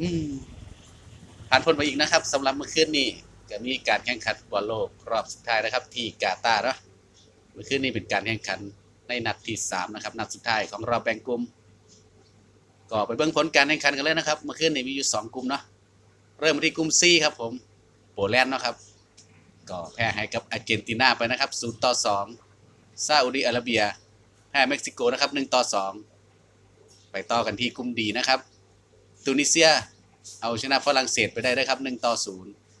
อืมผ่านพ้นไปอีกนะครับสำหรับเมื่อคืนนี้ก็มีการแข่งขันฟุตบอลโลกรอบสุดท้ายนะครับ ที่กาตาร์เนาะเมื่อคืนนี้เป็นการแข่งขันในนัดที่สามนะครับ นัดสุดท้ายของรอบแบ่งกลุ่มก็ไปเบิ่งผลการแข่งขันกันเลยนะครับ เมื่อคืนนี้มีอยู่สองกลุ่มเนาะเริ่มที่กลุ่ม C ครับ ผมโปแลนด์เนาะครับ ก็แพ้ให้กับอาร์เจนตินาไปนะครับ0ต่อ2ซาอุดิอาระเบีย แพ้เม็กซิโกนะครับ1ต่อ2ไปต่อกันที่กลุ่มดีนะครับ ตูนิเซีย เอาชนะฝรั่งเศสไปได้ด้วยครับ1ต่อ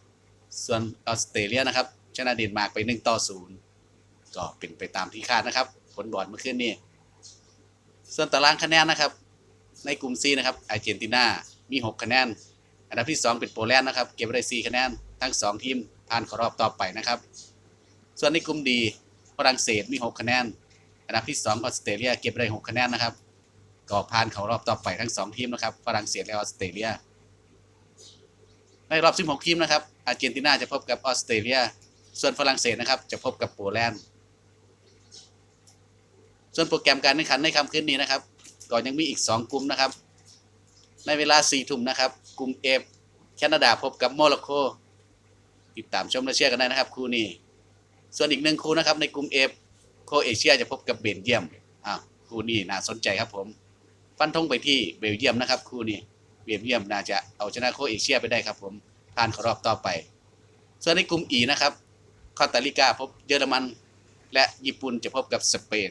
0ส่วนออสเตรเลียนะครับ ชนะเดนมาร์กไป1ต่อ0ก็เป็นไปตามที่คาดนะครับ ผลบอลเมื่อคืนนี้ส่วนตารางคะแนนนะครับ ในกลุ่ม C นะครับอาร์เจนตินา มี 6 คะแนน อันดับที่ 2 เป็นโปแลนด์นะครับ เก็บไว้ได้ 4 คะแนน ทั้ง 2 ทีมผ่านเข้ารอบต่อไปนะครับ ส่วนในกลุ่มดีฝรั่งเศสมี 6 คะแนน อันดับที่2ออสเตรเลียเก็บไว้ได้ 6 คะแนนนะครับ ก็ผ่านเข้ารอบต่อไปทั้ง 2 ทีมนะครับฝรั่งเศสและออสเตรเลีย ในรอบ 16 ทีมนะครับอาร์เจนตินาจะพบกับออสเตรเลีย ส่วนฝรั่งเศสนะครับจะพบกับโปแลนด์ ส่วนโปรแกรมการแข่งขันในค่ำคืนนี้นะครับก็ยังมีอีก 2 กลุ่มนะครับ ในเวลา4ทุ่มนะครับ กลุ่ม F แคนาดาพบกับโมร็อกโกติดตามชมและเชียร์กันได้นะครับคู่นี้ส่วนอีกหนึ่งคู่นะครับในกลุ่ม F โคเอเชียจะพบกับเบลเยียมอ้าคู่นี้น่าสนใจครับผม ฟันธงไปที่เบลเยียมนะครับคู่นี้เบลเยียมน่าจะเอาชนะโคเอเชียไปได้ครับผมผ่านเข้ารอบต่อไป ส่วนในกลุ่ม E นะครับคอตาริกาพบเยอรมัน และญี่ปุ่นจะพบกับสเปน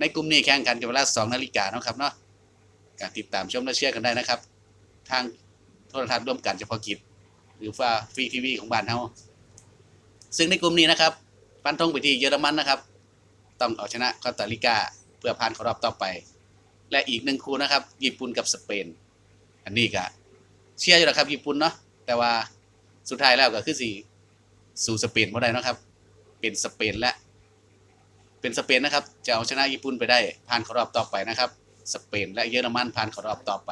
ในกลุ่มนี้แข่งกันกันเวลา2นาฬิกานะครับเนาะการติดตามชมและเชียร์กันได้นะครับ ทางโทรทัศน์ร่วมกันเฉพาะกิจ หรือว่าฟรีทีวีของบ้านเฮาซึ่งในกลุ่มนี้นะครับฟันธงไปที่เยอรมันนะครับ ต้องเอาชนะคอตาริกาเพื่อผ่านเข้ารอบต่อไป และอีกหนึ่งคู่นะครับ ญี่ปุ่นกับสเปน อันนี้ก็เชียร์อยู่แล้วครับญี่ปุ่นเนาะแต่ว่าสุดท้ายแล้วก็คือสิสู่สเปนบ่ได้เนาะครับ เป็นสเปนและ เป็นสเปนนะครับ จะเอาชนะญี่ปุ่นไปได้ผ่านเข้ารอบต่อไปนะครับ สเปน และเยอรมันผ่านเข้ารอบต่อไป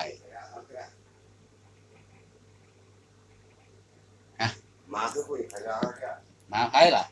ฮะมาคือคุยขยะแค่มาไพ่ล่ะ